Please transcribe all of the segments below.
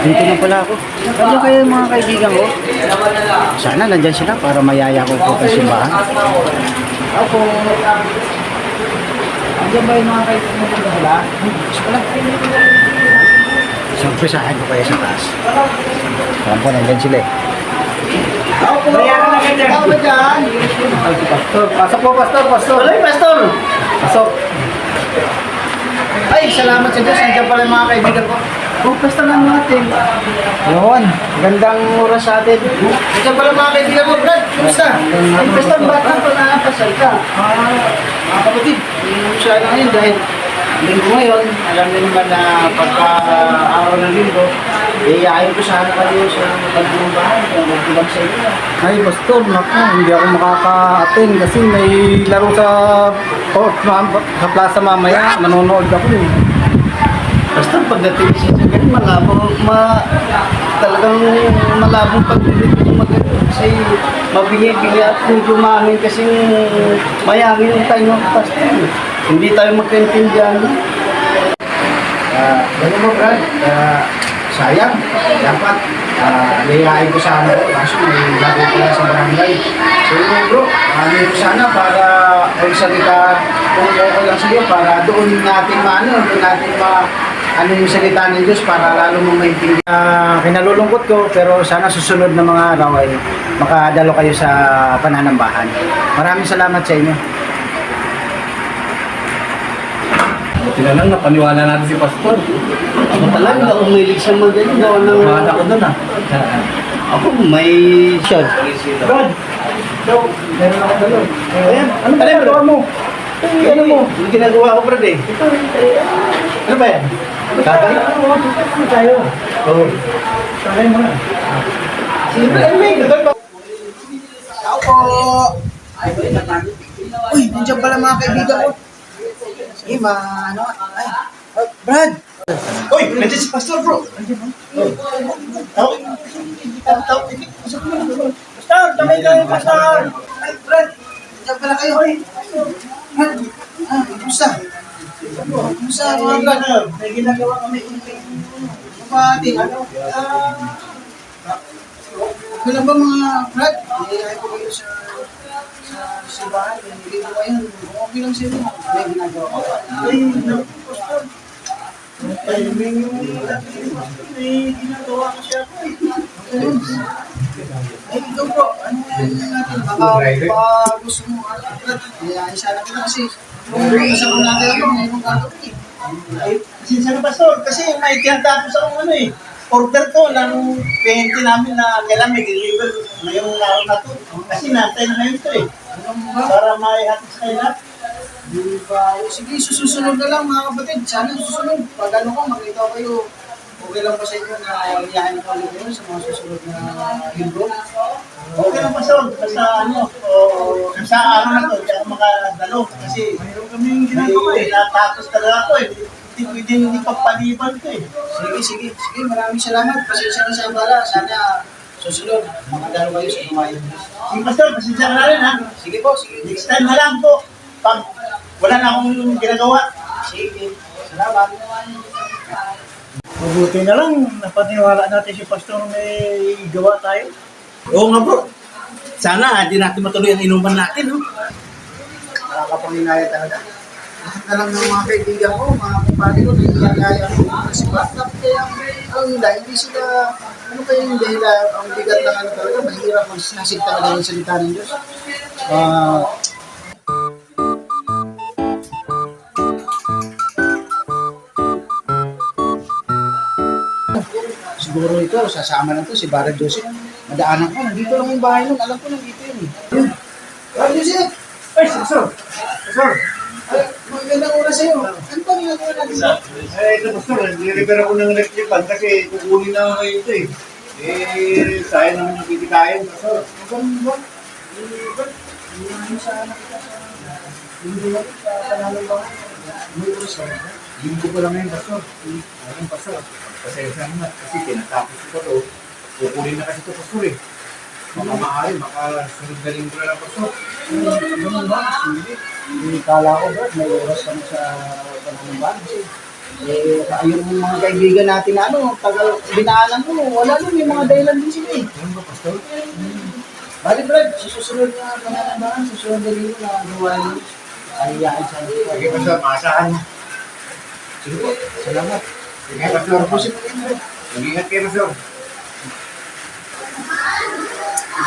Dito na pala ako. Ano kayo mga kaibigan ko? Sana nandyan sila para mayaya ko po sa simbahan. Ako. Andiyan ba yung mga kaibigan ko na sila? Gusto ko kayo sa taas. Alam ko, nandyan sila eh. Bayaran na ka dyan. Ako dyan. Pastor, pasok po, pastor, pastor. Tuloy, pastor. Pasok. Ay, salamat sa Diyos. Nandiyan pala yung mga kaibigan ko. Oh, pastor lang natin. Yun, gandang oras sa atin. Nandiyan pala mga kaibigan ko, Brad. Kumusta? Pastor, bata pa nakapasal ka. Ah, mga kapatid, siya na ngayon dahil linggo ngayon, alam niyo naman na pagka araw ng linggo, iyayain ko sana kayo sa pagbuong bahay kung magbilang sa inyo. Ay, pastor, naku, hindi ako makaka-attend kasi may laro sa court sa plaza mamaya. Manonood ako eh. Pagdating sa ganyan, malabo, ma, talagang malabong pagdilit yung mag kasi mabigay-bigay at kung kumamin kasi mayangin yung tayo ng pastor. Hindi tayo magkaintindihan. Ah, ganun mo, Brad. Ah, sayang. Dapat uh, layain ko sana ko. Kaso may laro ko lang sa barangay. So yun, bro. Ano ko sana para kung salita kung okay lang sa'yo para doon natin maano, doon natin ma ano yung salita ng Diyos para lalo mong maintindihan. Ah, kinalulungkot ko pero sana susunod na mga araw ay makadalo kayo sa pananambahan. Maraming salamat sa inyo. Buti na lang, napaniwala natin si Pastor. Ako talaga, umilig sa mga ganyan. Gawa ng... Mahal ako doon ah. Ako may... Shot. Brad, so, meron ako dalo. Ayan, Ano ba mo? Ay, ano mo? Yung ginagawa ko, brad eh. Ano ba yan? Tatay? Ano tayo? Oo. Tagay mo na. Sige, ano ba yun? Ito, Tao po! Uy, nandiyan pala mga kaibigan ko. Sige, ma, ano, ay, oh, Brad! Uy, nandiyan si Pastor, bro. Tawag. Tawag. Pastor, tamay kayo, Pastor! Ay, Brad! Nandiyan pala kayo, ay. Brad, ah, kumusta? Kumusta, mga Brad? May ginagawa kami kung kapatid. Ano, ah, wala ba mga Brad? Iyahay ko kayo sa sa simbahan, hindi ko kayo. Okay lang sa'yo. May ginagawa ko. Ay, Pastor. May may ginagawa ko siya po eh. Ay, ikaw po, ano yan natin? Baka, baka gusto mo, ano, Brad, iyahay sana kita kasi kung kasama natin ako, mayroong gagawin eh. Pasensya na, Pastor. Kasi may tinatapos akong ano eh. Order to ng cliente namin na kailan may deliver ngayong araw na to. Kasi natay na ngayon to eh. Ano? Para maihatid sa ba? Sige, susunod na lang mga kapatid. Sana susunod. Pag ano ko, makita ko kayo. Okay lang ba sa inyo na iyahin ko ulit kayo sa mga susunod na linggo? Okay lang, Pastor. Basta ano, o, sa araw na to, hindi ako makadalo. Kasi Mayroon kaming ginagawa eh. tinatapos talaga ako eh. Hindi pwede hindi papaliban to eh. Sige, sige. Sige, maraming salamat. Pasensya na sa bala. Sana susunod. Makadalo kayo sa kumain. Sige, Pastor. Pasensya na rin ha. Sige po, sige. Next time na lang po. Pag wala na akong ginagawa. Sige. Salamat. Mabuti na lang, napaniwala natin si Pastor may gawa tayo. Oo nga bro. Sana hindi natin matuloy ang inuman natin. No? Nakakapanginaya talaga. Lahat na lang ng mga kaibigan ko, mga kumpare ko, nagigagaya ko. Kasi bakit kaya ang dahil hindi sila, ano kaya yung dahil ah, ang bigat ng ano talaga, mahirap magsasig talaga yung salita ng Diyos. Ah, siguro ito, sasama na to si Barry Joseph. Madaanan ko, nandito lang yung bahay nun. Alam ko, nandito yun. eh. Barry Joseph! Ay, Pastor! Pastor! Ay, magandang oras sa'yo. Ano ba ginagawa natin? Eh, ito Pastor, nire-repair ako ng electric fan kasi kukunin na ako ito eh. Eh, sayang naman yung kikikain, Pastor. Magandang ba? Hindi sa anak kita sa... Hindi na sa panalo ba? May oras ka. Linggo ko lang ngayon, Pastor. Ayun, Pastor. Pasensya na kasi tinatapos ko to. Kukunin na kasi ito, Pastor eh. Baka maaari, baka sunod na linggo na lang, Pastor. Ganun ba? Hindi. Hindi kala ko ba? May oras ka na sa panalo ba? Kasi Eh, yung mga kaibigan natin na ano, tagal, binaanan ko, wala nun, may mga dahilan din sila eh. Ano ba, Pastor? Bali Brad, sa susunod na pananabahan, susunod na linggo na gawain, ayayain sa akin. Sige, Pastor, maasahan niya. Sige po, salamat. Tapusin mo rin, Brad. Mag-ingat kayo, Pastor.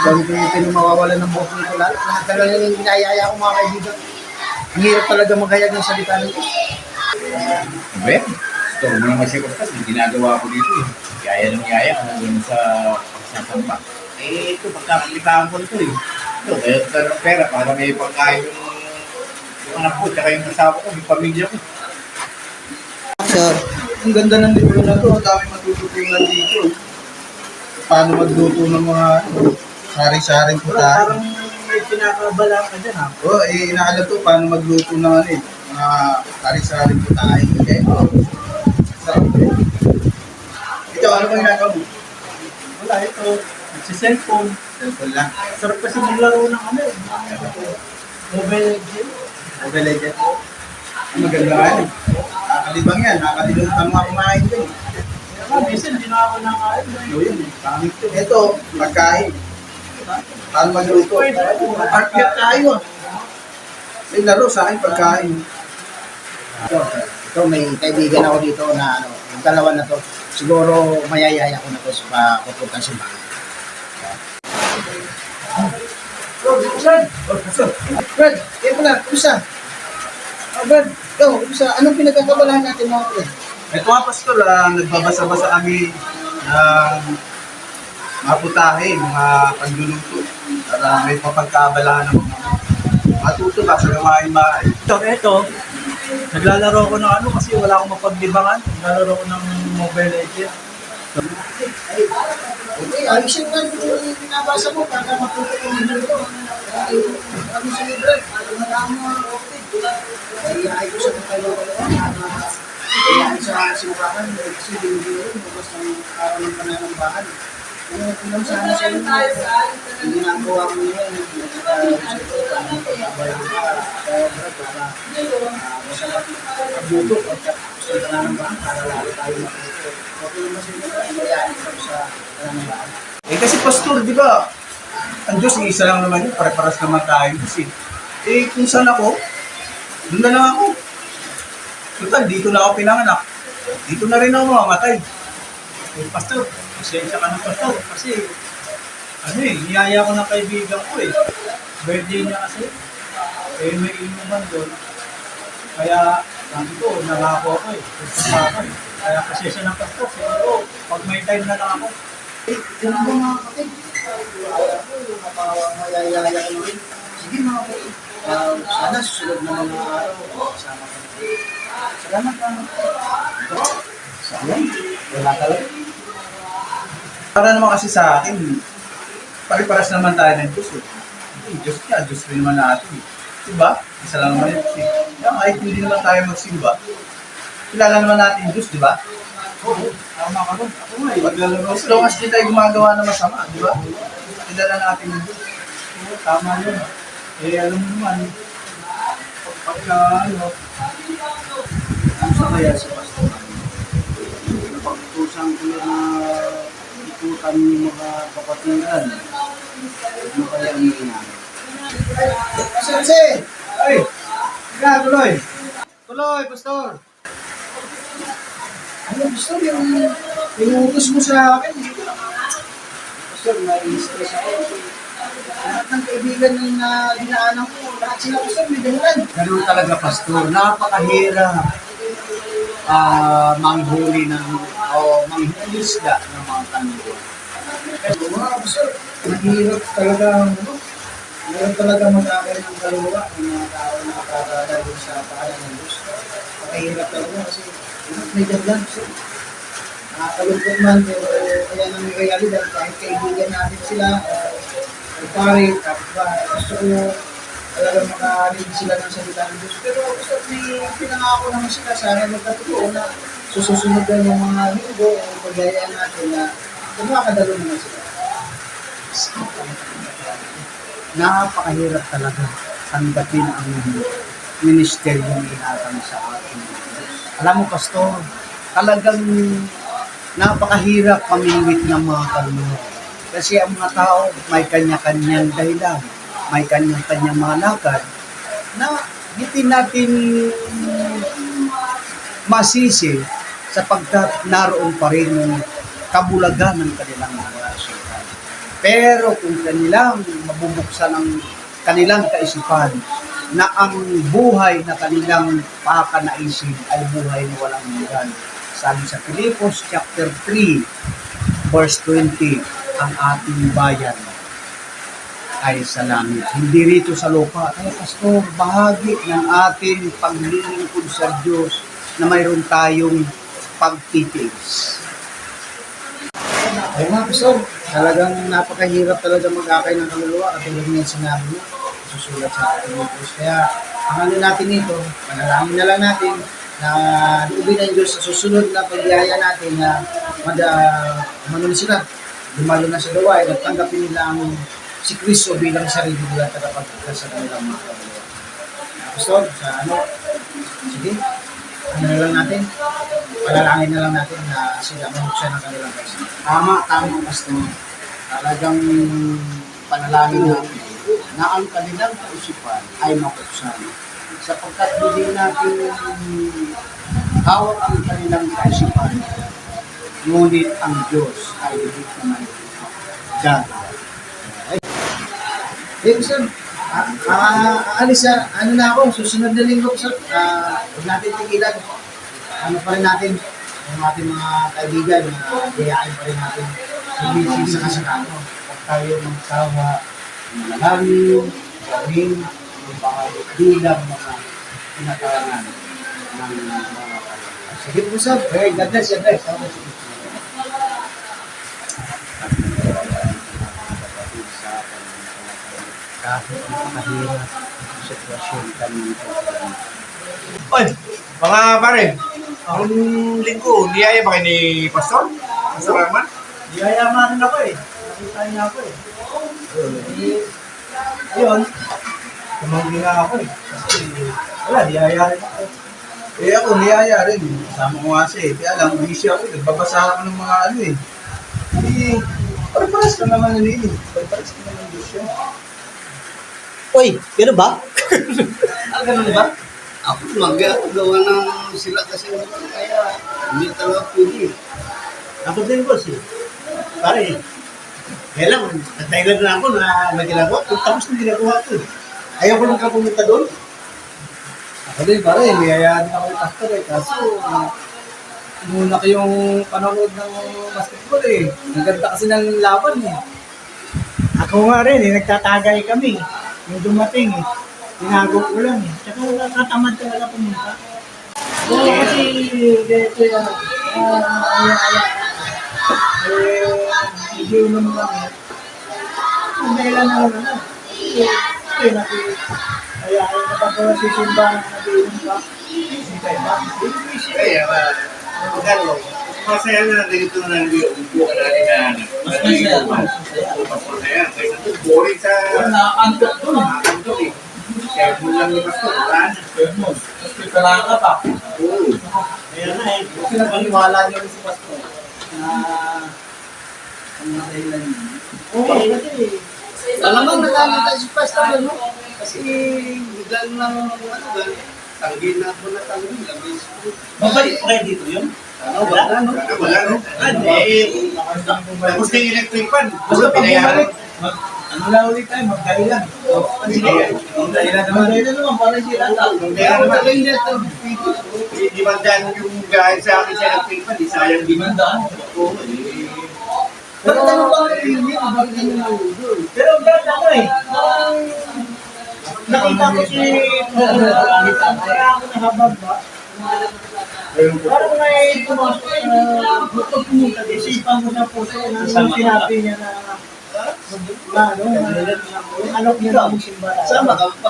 Sabi ko yung pinumawawala ng buhok nito lalo. Lahat talaga yung ginayaya ko mga kaibigan. Ang hirap talaga maghayag ng salita Diyos. Ben, store mo naman siya Pastor. Yung ginagawa ko dito eh. Yaya ng yaya, hanggang sa pagsasampa. Eh, ito, pagkakalitaan ko ito eh. Ito, kaya ito ng pera para may pagkain yung anak ko, tsaka yung asawa ko, yung pamilya ko. Sir, ang ganda ng libro na to. Ang dami matututunan dito. Paano magluto ng mga sari-saring putahe. Parang may pinakabala ka dyan ha. Oo, oh, eh, inaalam to paano magluto ng ano eh, mga sari-saring putahe. Okay? Sarap eh. Ito, ano bang ginagawa mo? Wala ito. Si cellphone. Cellphone lang. Sarap kasi maglaro ng ano eh. Mobile Legends. Mobile Legends. Ang maganda nga yan. Nakakalibang yan. Nakakalimutan mga kumain din. Kaya nga, minsan hindi na ako nakain. Ano yun eh. Pangit yun. Ito, pagkain. Paano magluto? Partner tayo ah. May laro sa akin pagkain. Ito, ito may kaibigan ako dito na ano, yung dalawa na to. Siguro mayayaya ko na to sa papupuntan sa bahay. Brad! Brad, kayo pala, kumusta? Oh, Brad, ikaw, kumusta? Anong pinagkakabalahan natin mga Brad? Ito nga, Pastor, ah, nagbabasa-basa kami ng mga putahe, mga pagluluto para may papagkaabalahan ng mga matuto ba sa gawain bahay. Ito, ito. Naglalaro ko ng ano kasi wala akong mapaglibangan. Naglalaro ko ng Mobile Legends. Okay, ayusin mo yung pinabasa mo para matuto ko ng dito. Ano sa libre? Para madamo ang okay. Ay, ay ko sa kayo Kaya sa sinukakan, kasi binibigyan mo basta ng araw ng pananambahan. Ano yung pinang sana sa inyo? Hindi na ang gawa ko ngayon. Buto at sa pananambahan para lalo tayo matuto. Okay naman sa inyo, ayayain ko sa pananambahan. Eh kasi, Pastor, di ba, ang Diyos, isa lang naman yun, pare-paras naman tayo kasi. Eh, kung saan ako, doon na lang ako. Total, dito na ako pinanganak. Dito na rin ako mamamatay. Eh, Pastor, pasensya ka na Pastor. Kasi, ano eh, niyaya ko ng kaibigan ko eh. Birthday niya kasi. Eh, may inuman doon. Kaya, sabi ko, nangako ako eh. Gusto pa ako eh. Kaya pasensya ng Pastor. Siguro, pag may time na lang ako. Eh, yun ba mga kapatid? Mayayaya ko rin. Sige mga kapatid. Uh, sana susunod na mga araw, kasama ko. Salamat mga kapatid. Sayang, wala talaga. Para naman kasi sa akin, pare-paras naman tayo ng Diyos. Eh. Diyos niya, Diyos rin naman natin. Eh. Diba? Isa lang naman. Eh. Kaya kahit hindi naman tayo magsimba, kilala naman natin yung Diyos, di ba? Oo, tama ka doon. Ako nga eh. As long as di tayo gumagawa ng masama, di ba? Kilala natin yung Diyos. Oo, tama yun. Eh, alam mo naman, pagka ano, sa kaya sa pastor. Pagkutusan ko na ikutan yung mga kapatiran. Ano kaya ang ginagawa? Sensei! ay, Ka, tuloy! Tuloy, pastor! Ano gusto yung inuutos mo sa akin? Pastor, may-stress ako. Lahat ng kaibigan na dinaanan ko, lahat sila pastor, may dahilan. Ganun talaga, Pastor. Napakahirap ah manghuli ng o manghuli isda ng mga tanong. Pero mga pastor, mahirap talaga, ano, Meron talaga mag-akay ng dalawa ng mga tao na nakakadalo sa pangalan ng Diyos. Nakahirap talaga kasi may dadlan. So, nakakalungkot man, pero kaya nang realidad, kahit kaibigan natin sila, o pare, kapwa, gusto ko talaga makarinig sila ng salita ng Diyos. Pero gusto may pinangako naman sila, sana magkatotoo na sususunod na yung mga linggo o pagayaan natin na kumakadalo naman sila. Napakahirap talaga tanggapin ang ministeryo ng inatang sa Diyos. Alam mo, Pastor, talagang napakahirap pamilwit ng mga kaluluwa. Kasi ang mga tao may kanya-kanyang dahilan, may kanya-kanyang mga lakad na hindi natin masisi sapagkat naroon pa rin yung kabulagan ng kanilang mga sultan. Pero kung kanilang mabubuksan ang kanilang kaisipan na ang buhay na kanilang pakanaisip ay buhay na walang hanggan. Sabi sa Pilipos chapter 3 verse 20, ang ating bayan ay sa langit. Hindi rito sa lupa. Kaya pastor, bahagi ng ating paglilingkod sa Diyos na mayroon tayong pagtitiis. Ay mga pastor, talagang napakahirap talaga mag-akay ng kaluluwa at tulad niya sinabi mo, susulat sa ating Diyos. Kaya ang ano natin dito, panalangin na lang natin na lubi ng Diyos sa susunod na pagyaya natin na manun sila, dumalo na sa gawain at tanggapin nila ang si Kristo bilang sarili nila tagapagligtas sa kanilang mga kaluluwa. Pastor, sa ano, sige, ano na lang natin, panalangin na lang natin na sila mabuksan ng kanilang kaisipan. Tama, tama, Pastor. Talagang panalangin natin na ang kanilang kaisipan ay mapuksan. Sapagkat hindi natin hawak ang kanilang kaisipan, ngunit ang Diyos ay hindi naman gagawa. Eh, sir, ah, ah, aalis na, ano na ako, susunod na linggo, sir, ah, huwag natin tigilan. Ano pa rin natin, yung ating mga kaibigan, na gayain pa rin natin, sumisig sa kasakano. Huwag tayo magsawa, manalangin, gawin, yung mga bilang mga pinakalangan ng mga. Sige po, sir. God bless, God bless. God bless. Kahit napakahirap ang sitwasyon kami nito. Oy, mga pare, ang linggo, niyaya ba kayo ni Pastor? Pastor Arman? Yayamanin ako eh. Nakita niya ako eh. Eh, Ayun, tumanggi nga ako eh. Kasi wala, niyaya rin ako. Eh ako, niyaya rin. Kasama ko nga siya eh. Kaya lang, busy ako eh. Nagbabasa ako ng mga ano eh. Eh, pare-pares ka naman na nini. Pare-pares ka naman yun. Uy, gano'n ba? ah, gano'n ba? Ako mag-gawa ng sila kasi kaya hindi talaga pwede. Ako din boss eh. Pare, kaya lang, nagtailan na ako na may ginagawa. Kung tapos na ginagawa ko eh. Ayaw ko nang ka pumunta doon. Ako din, pare, niyayaan ako ni Pastor eh. Kaso, uh, muna ko yung panonood ng basketball eh. Ang ganda kasi ng laban eh. Ako nga rin eh, nagtatagay kami. Yung dumating eh, tinago ko lang eh. Tsaka nakatamad talaga pumunta. Oo, kasi dito yung ah, aya, aya. Eh, hindi naman lang eh. Ang dahilan na lang ano. Eh, eh, naki, kaya ay kapag wala si Simba na nabiinom ka, hindi kayo ba? Kaya, magkano? Masaya na ganito na lang yung upo ka natin na Mas masaya. Mas masaya. Kaysa ito, boring sa... Nakakantok doon. Nakakantok eh. Sermon lang ni Pastor. Wala na. Sermon. Mas kailangan ka pa. Oo. Kaya na eh. Kasi napaniwala niyo rin si Pastor na ang mga dahilan niyo. Oo, kasi Alam mo, nalala si Pastor, ano? Kasi biglang lang ano ba, tanggin na ako na tanggin. Labis. Babalik pa kayo dito yun? Ano ba? Ano? Wala, no? Eh, tapos na yung electric fan. Gusto pinayaran. Ano lang ulit tayo, magdahilan. Magdahilan naman. Magdahilan naman, para sila tao. Kaya naman, di ba dyan yung gaya sa akin sa electric fan, di sayang di man daan. Oo, eh. Pero ano ba ang yun yun? Bakit ano nalulod? Pero ganda ko eh. Parang nakita ko si kaya ako nahabag ba. Parang may pumasok sa gusto pumunta. Isipan ko sa puso na sinabi niya na na ano, na- anak niya na magsimba. Sama ka pa.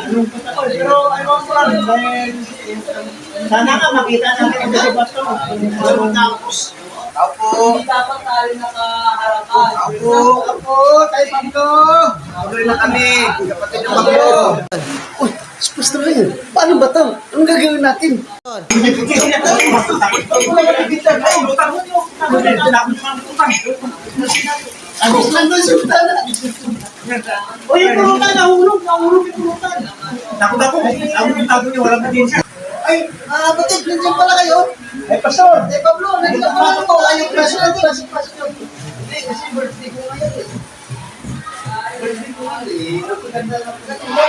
Anong? Pero ano lang, dahil sana nga makita natin ito si Pastor. Tapos, Ako! dapat tayo nakaharapan. Ako! Ako! Tayo Pablo! Tuloy na kami! Kapatid ng Pablo! Pastor Ryan, paano ba to? Anong gagawin natin? Ano nandun sa utana? Uy, yung pulutan, nahulog, nahulog yung pulutan. Takot ako. Ako yung tago niya, walang ebidensya. Ay, ah, batid, nandiyan pala kayo. Ay, Pastor! Eh, Pablo, pala ako. Ayaw, kasi natin, kasi pastor. Hindi, kasi birthday ko ngayon eh. Birthday ko ngayon eh. Napaganda, napaganda.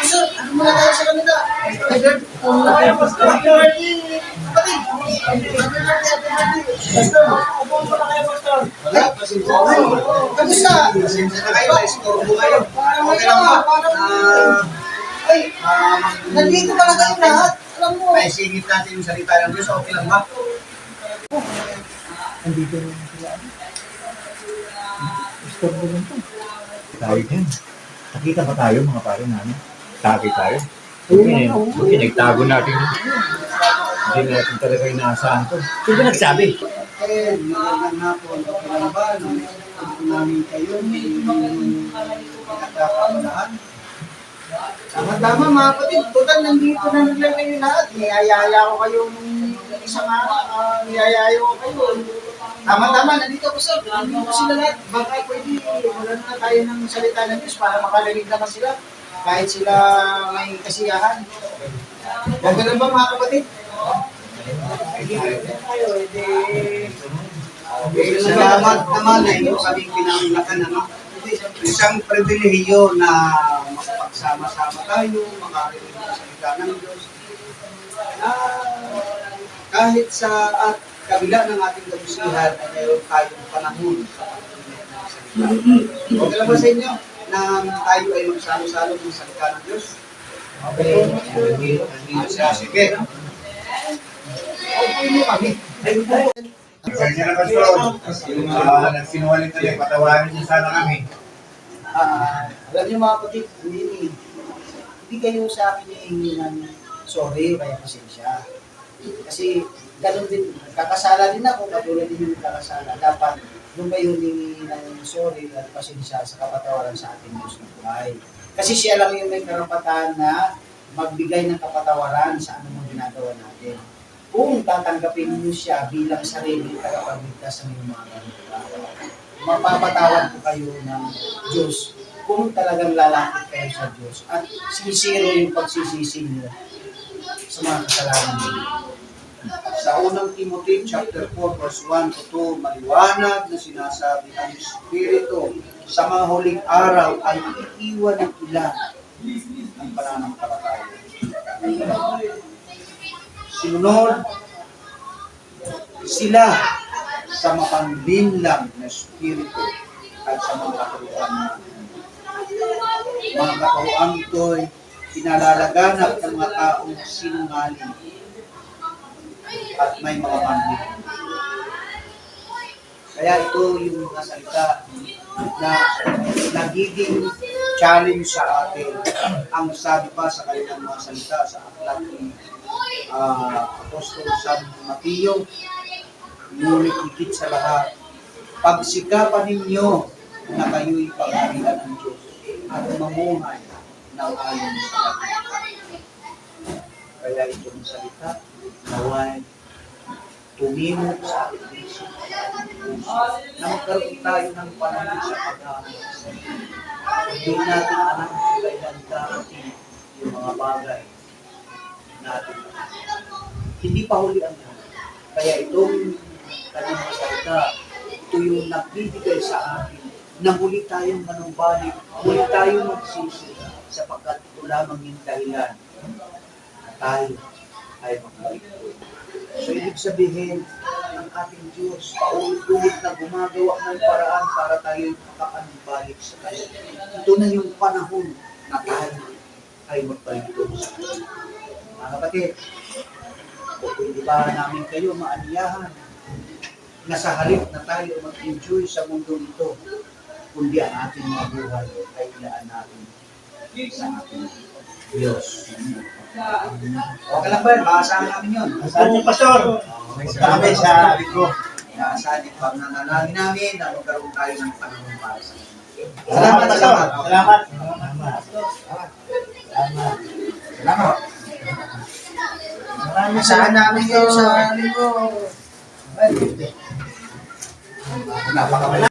Pastor, ano muna tayo sa kanila? Ay, birthday. Happy birthday, kapatid. Happy birthday, happy birthday. Pastor, upo mo na kayo, pastor. Ay, kamusta? Pasensya na kayo, na-istorbo kayo. Okay lang ba? Ah, Ay, nandito pala kayo lahat. Alam mo. may singit natin yung salita ng Diyos, okay lang ba? Tayo din. Nakita pa tayo mga pare namin. Taki tayo. Okay, okay, nagtago natin. Hindi natin talaga inaasahan to. Sino ba nagsabi? Eh, magandang hapon. Okay lang ba? Ako namin kayo, may nakakamalaan. Tama-tama mga kapatid, total nandito na naglagay kayo lahat. Niyayaya ko kayo nung isang araw, uh, niyayaya ko kayo. Tama-tama, nandito ko sir, nandito sila lahat. Baka pwede, wala na tayo ng salita ng Diyos para makarinig naman sila. Kahit sila may kasiyahan. Gagawin ba mga kapatid? Okay, salamat naman na inyo kaming pinanglakan, ano? Isang pribilehiyo na makapagsama-sama tayo, makarinig ng salita ng Diyos. Ah, kahit sa at kabila ng ating kabusihan ay mayroon tayong panahon sa pagkikinig ng salita. Lang ba sa inyo na tayo ay magsalo-salo ng salita ng Diyos? Okay. Siya. Sige. Okay mo kami. Pasensya na Pastor. Ah, nagsinungaling kami. Patawarin niyo sana kami. Ah, alam niyo mga kapatid, hindi, hindi kayo sa akin hihingi ng sorry, kaya pasensya. Kasi ganun din, kakasala din ako, katulad din yung kakasala. Dapat doon kayo ng sorry at pasensya sa kapatawaran sa ating Diyos ng buhay. Kasi siya lang yung may karapatan na magbigay ng kapatawaran sa anumang ginagawa natin. Kung tatanggapin niyo siya bilang sarili tagapagligtas sa inyong mga ganito mapapatawad po kayo ng Diyos kung talagang lalapit kayo sa Diyos at sincere yung pagsisisi niyo sa mga kasalanan niyo. Sa unang Timothy chapter 4 verse 1 to 2, maliwanag na sinasabi ang Espiritu sa mga huling araw ay iiwan ng ilan ang pananampalataya. Sinunod sila sa mapanlinlang na Espiritu at sa mga katuruan mga katuruan ito'y pinalalaganap ng mga taong sinungaling at may mga manhid. Kaya ito yung mga salita na nagiging challenge sa atin. Ang sabi pa sa kanilang mga salita sa aklat ni ah, Apostol San Mateo, ngunit higit sa lahat, pagsikapan ninyo na kayo'y panghalian ng Diyos at mamuhay ng ayon sa Kanya. Kaya itong salita, naway tumimok sa ating isip na magkaroon tayo ng panahon sa pag-aaral. Hindi natin alam kung kailan darating yung mga bagay natin. Hindi pa huli ang lahat. Kaya itong kanyang salita, ito yung nagbibigay sa atin na muli tayong manumbalik, muli tayong magsisi sapagkat ito lamang yung dahilan na tayo ay magbalik po. So, ibig sabihin, ng ating Diyos, paulit-ulit na gumagawa ng paraan para tayo makakanbalik sa Kanya. Ito na yung panahon na tayo ay magbalik doon sa Kanya. Mga kapatid, kung hindi ba namin kayo maaniyahan na sa halip na tayo mag-enjoy sa mundo ito, kundi ang ating mga buhay ay ilaan natin sa ating Diyos. Okay lang ba yun? Maasahan namin yun. Saan yung pastor? Punta kami sa libro. Maasahan yung pagnanalangin namin na magkaroon tayo ng panahon para sa inyo. Salamat, salamat. Salamat. Salamat. Salamat. Salamat. Maraming salamat namin kayo sa linggo. Napaka